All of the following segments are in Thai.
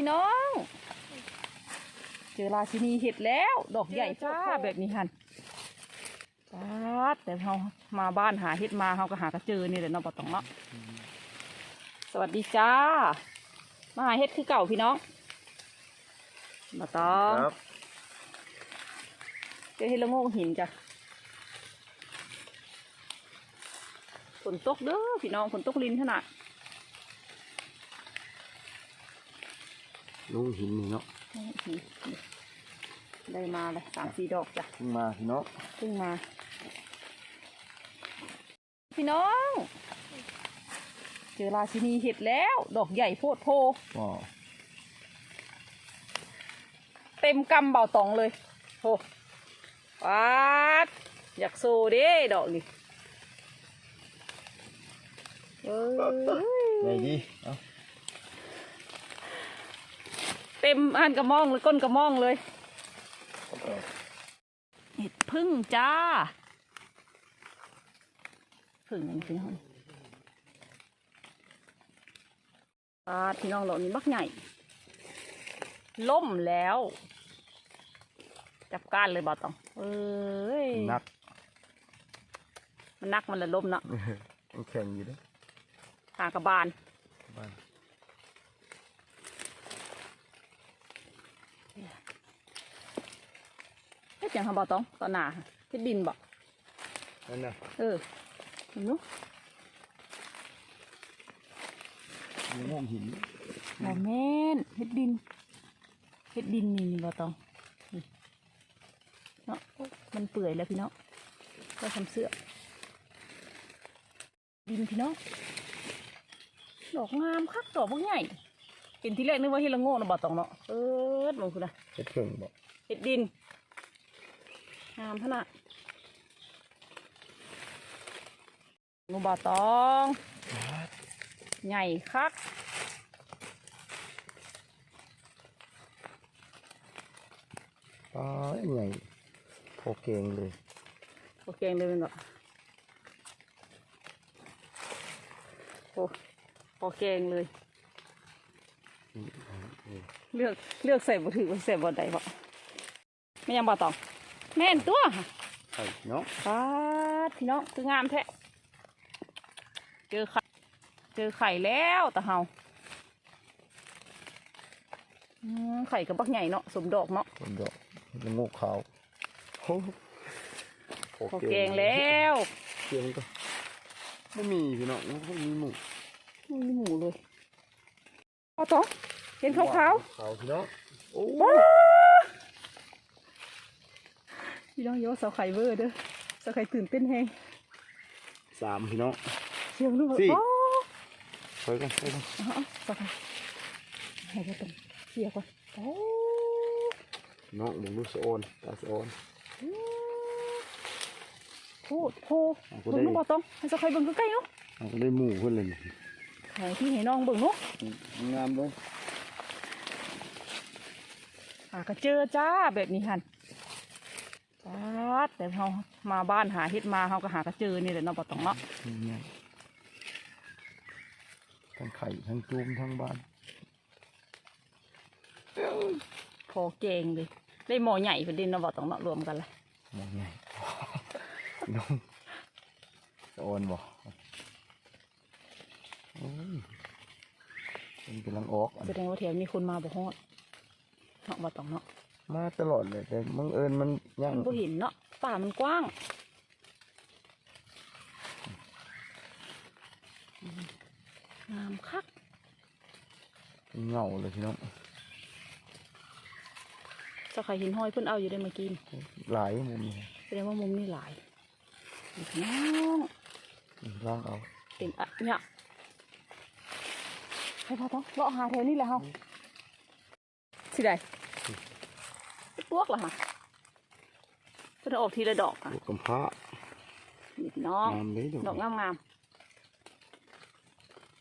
พี่น้อง เจอราชินีเห็ดแล้ว ดอกใหญ่จ้าแบบนี้หันจ้าดแต่เรามาบ้านหาเห็ดมาเราก็หากระเจอนี่แหละเนาะปะตองเนาะสวัสดีจ้า มาหาเห็ดคือเก่าพี่น้องมาตองครับเจอเห็ดละโงกหินจ้ะฝนตกเด้อพี่น้องฝนตกลินขนาด ลุงหินนี่เนาะได้มาเลยสามสี่ดอกจ้ะเพิ่งมาพี่เนาะเพิ่งมา พี่น้อง เจอราชินีเห็ดแล้ว ดอกใหญ่โพดโพก็เต็มกำเบาตองเลยโหปัดอยากโซเด้ดอกนี่เอ้ยไงดี เอ้า เต็มอันกระมองเลยก้นกระมองเลยเห็ดพึ่งจ้าพึ่งยังพี่น้องอ่าพี่น้องเรานี่บักใหญ่ ล่มแล้ว จับก้านเลยบอตอง เอ้ยนัก มันนักมันละล่มเนาะยังแข็งอยู่เด้อหากระบาลบ้าน เฮ็ดจังทำบอตองตอนหนาเฮ็ดดินบอกนั่นน่ะเออเห็นนุมีง่วงหินบอแม่นเฮ็ดดินเฮ็ดดินนี่นี่บอตองนี่เนาะมันเปื่อยแล้วพี่น้องก็ทำเสื้อ ดินพี่น้องดอกงามคักดอกพวกใหญ่เห็นที่แรกนึกว่าเฮดละโง่นะบอตองเนาะเออลงคือนะเฮ็ดเพิ่งบอกเห็ดดิน งามขนาดงูบาตอง ใหญ่คักป้าใหญ่พอเก่งเลยโอเคเลยเป็นแบบโอ้โอเคเลย เลือกเลือกใส่บ่ถือว่าใส่บ่ได้บ่ไม่ยังบ่ตอง แม่นตัวไข่เนาะปาดพี่น้องคืองามแท้เจอไข่เจอไข่แล้วตะเฮาอืมไข่กับบักใหญ่เนาะสมดอกเนาะคนดอกเป็นงูขาวโอ้โหพอแกงแล้วเก่งก็ไม่มีพี่น้องไม่มีหมูไม่มีหมูเลยเอาต่อเห็นขาวขาวพี่น้องโอ้ๆว้า พี่น้องเยอะเสาไข่เวอร์เด้อเสาไข่ตื่นเต้นแฮงสามพี่น้อง เสียงลูกสี่อ๋อไปกันไปกันเอาเอาเสาไข่ให้ไปตรงเสียก่อนโอ้น้องมึงดูสะโอนตาสะโอนโหโหเอาก็เบิ่ได้งลูกบ่ต้องให้เสาไข่เบิ่งใกล้ๆเนาะเอาก็ได้หมูเพื่อนเลยนี่ให้พี่ให้น้องเบิ่งเนาะงามเลยหาก็เจอจ้าแบบนี้หัน จ้าดแต่เรามาบ้านหาเฮ็ดมาเราก็หากระเจอนี่แหละเนาะบ่ต้องเนาะเนี่ยทั้งไข่ทั้งจุ้มทั้งบ้านพอเก่งเลยได้หมอใหญ่พอดีเนาะบ่ต้องเนาะรวมกันเลยมองไงน้องสะโอนบอกโอ้ยมันกำลังออกอันแสดงว่าแถวนี้คนมาบ่ฮอดเนาะบ่ต้องเนาะ มาตลอดเลยแต่บังเอิญมันยังมันบ่เห็นเนาะป่ามันกว้างอืมงามคักเหงาเลยพี่น้องเจ้าไข่หินห้อยเพิ่นเอาอยู่ได้เมื่อกี้นี่หลายมุมเลยแสดงว่ามุมนี้หลายนี่พี่น้องร่างเอาเป็นอะเนี่ยให้พอต้องเลาะหาแถวนี้แหละเฮาสิได้ ปวกละค่ะเพิ่นเอาออกทีละดอกค่ะลูกกำพร้านี่พี่น้อง งามเลยดอกงามงาม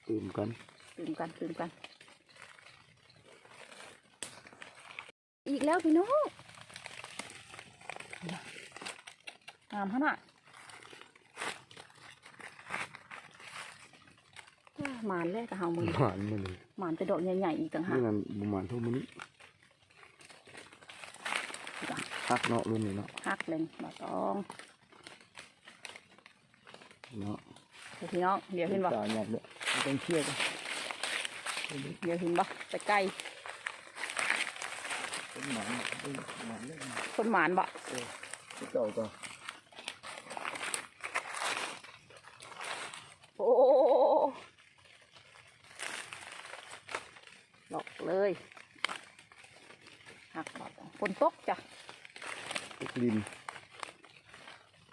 ตื่นกันๆตื่มกันตื่มกัน อีกแล้วพี่น้องงามขนาดว้าหมานแล้วแต่เฮามือหวานมันเลยหมานแต่ดอกใหญ่ๆอีกต่างหากนี่นั่นประมาณเท่านี้ ฮักเนาะรุ่นนี้เนาะฮักเลยบ่ต้องเนาะเดี๋ยวพี่น้องเดี๋ยวเห็นบ่ตาหยาบเลยไม่ต้องเชื่อกันเดี๋ยวเห็นบ่ไปใกล้เป็นหมันเป็นหมันเล่นคนหมานบ่เก่าก็โอ้หลอกเลยหักบ่ต้องฝนตกจ้ะ ตุกลิน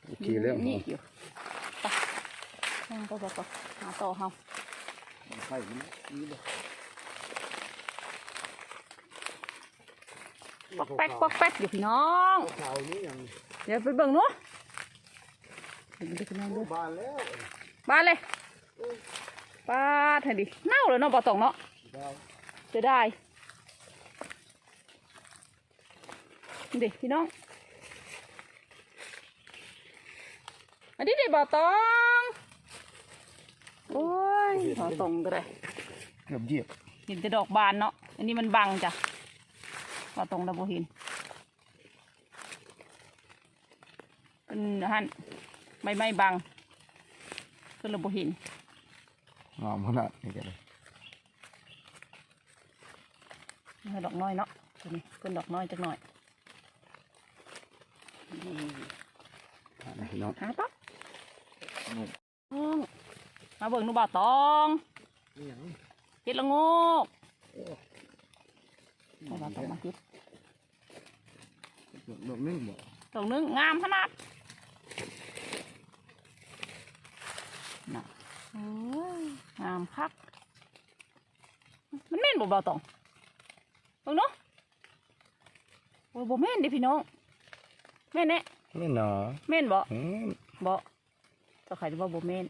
โอเคแล้วนี่อยู่ไปนั่งก็บอกว่าหาต่อเฮาไข่มันนี่เลยปอกแป๊กปอกแป๊กอยู่พี่น้องขาวนี่ยังเดี๋ยวไปเบิ่งเนาะเดี๋ยวไปพี่น้องเด้อบานแล้วบ้านเลยป้าดให้ดิเน่าเลยเนาะบ่ต้องเนาะดาวจะได้ดิพี่น้อง อันนี้ดิบ่ต้องโอ้ยบ่ต้องก็ได้เกือบเหยียบเห็นแต่ดอกบานเนาะอันนี้มันบังจ้ะบ่ต้องระบ่เห็นเป็นหันไม่ไม่บังก็ระบ่เห็นงามขนาดนี้กันเลยให้ดอกน้อยเนาะตัวนี้เป็นดอกน้อยจักหน่อยนี่อ่านะพี่น้องหาต๊อกนุ่ มอืมมาเบิ่งหนูบ่าวตองนี่ยังเฮ็ดละโงกโอ้ให้บ่าวตองมาเฮ็ดดอกนึงบ่ดอกหนึงงามขนาดน่ะโอ้ยงามคักมันแม่นบ่บ่าวตองเบิ่งเนาะโอ้ยบ่แม่นเด้พี่น้องแม่นแน่นี่หนอแม่นบ่อืมบ่ เจ้าไข่ว่าบ่แม่น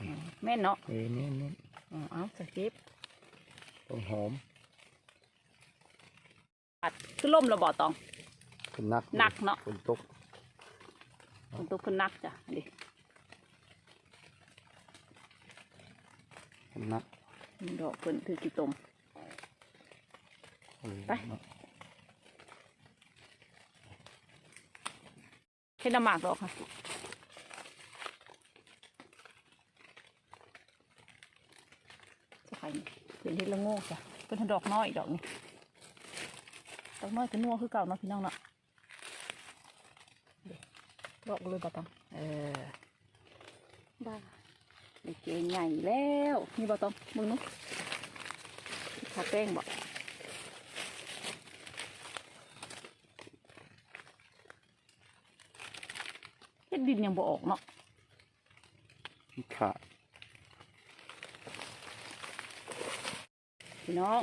อืมแม่นเนาะเอ้ยนี่นี่อ๋อเอาใส่เก็บต้องหอมปัดคือล่มระบ่ตองเป็นนักหนักเนาะฝนตกฝนตกขึ้นนักจ้ะดิเป็นนักดอกเพิ่นถือกี่ตมไปเนาะเฮ็ดน้ำหมากดอกค่ะ เจ้าไข่นี่เป็นเฮ็ดละโงกจ้ะเป็นดอกน้อยดอกนี่ดอกน้อยก็นัวคือเก่าเนาะพี่น้องเนาะเด้ดอกเลยบ่ตองเออบ้านี่เกงใหญ่แล้วนี่บอต้องมึงนุ๊กทาแป้งบอกเฮ็ดดินยังบ่ออกเนาะพี่ขาด พี่น้อง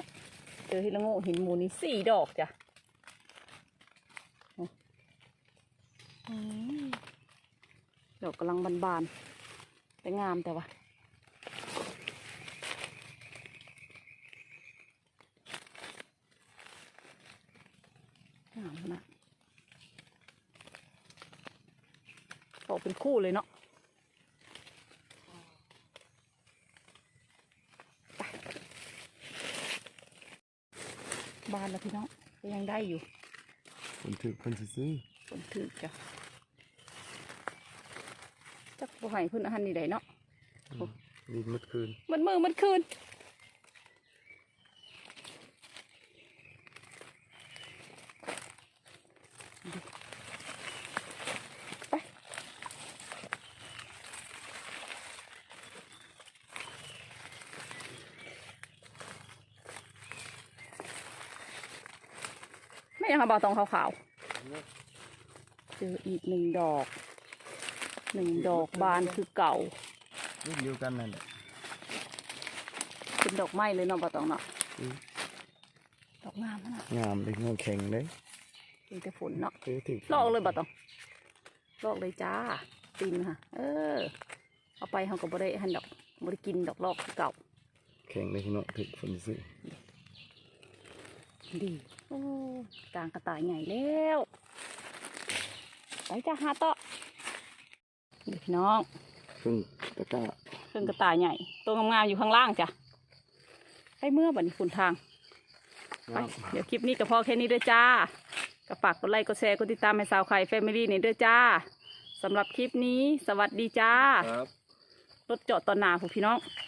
เจอเฮ็ดละโง่ห็นหมูนี่สี่ดอกจ้ะอดอกกำลังบานๆแต่งามแต่ว่างามนาดออกเป็นคู่เลยเนาะไปบ้านแล้วพี่น้องก็ยังได้อยู่ฝนถึกเพิ่นซื้อฝนถือจ้ะจักบ่ให้เพิ่นอาหารนี่ได้เนาะดินเมื่อคืน มันมือมันคืน ไม่ยังค่ะบอตองขาวๆเจออีกหนึ่งดอกหนึ่งดอกบานคือเก่ารุ่นเดียวกันนั่นแหละเป็นดอกไม้เลยเนาะบอตองเนาะอืมดอกงามขนาดงามเลยงามแข็งเลยเป็นแต่ฝนเนาะเอ้ยถึกลอกเลยบอตองลอกเลยจ้าตีนค่ะ เออ เอาไปเขาก็บ่ได้หันดอกบ่ได้กินดอกลอกคือเก่าแข็งเลยพี่น้องถึกฝนซื้อดีโอ้ กลางกระต่ายใหญ่แล้วไปจ้าหาต่อนี่พี่น้องซึ่งตะกร้าเครื่องกระต่ายใหญ่ ตัวงามๆอยู่ข้างล่างจ้ะให้เมื่อบัดนี้ฝุ่นทางไปเดี๋ยวคลิปนี้ก็พอแค่นี้เด้อจ้าก็ฝากกดไลค์กดแชร์กดติดตามให้สาวไข่แฟมิลี่นี่เด้อจ้าสำหรับคลิปนี้ สวัสดีจ้าครับรถเจาะตอนหนาผู้พี่น้องค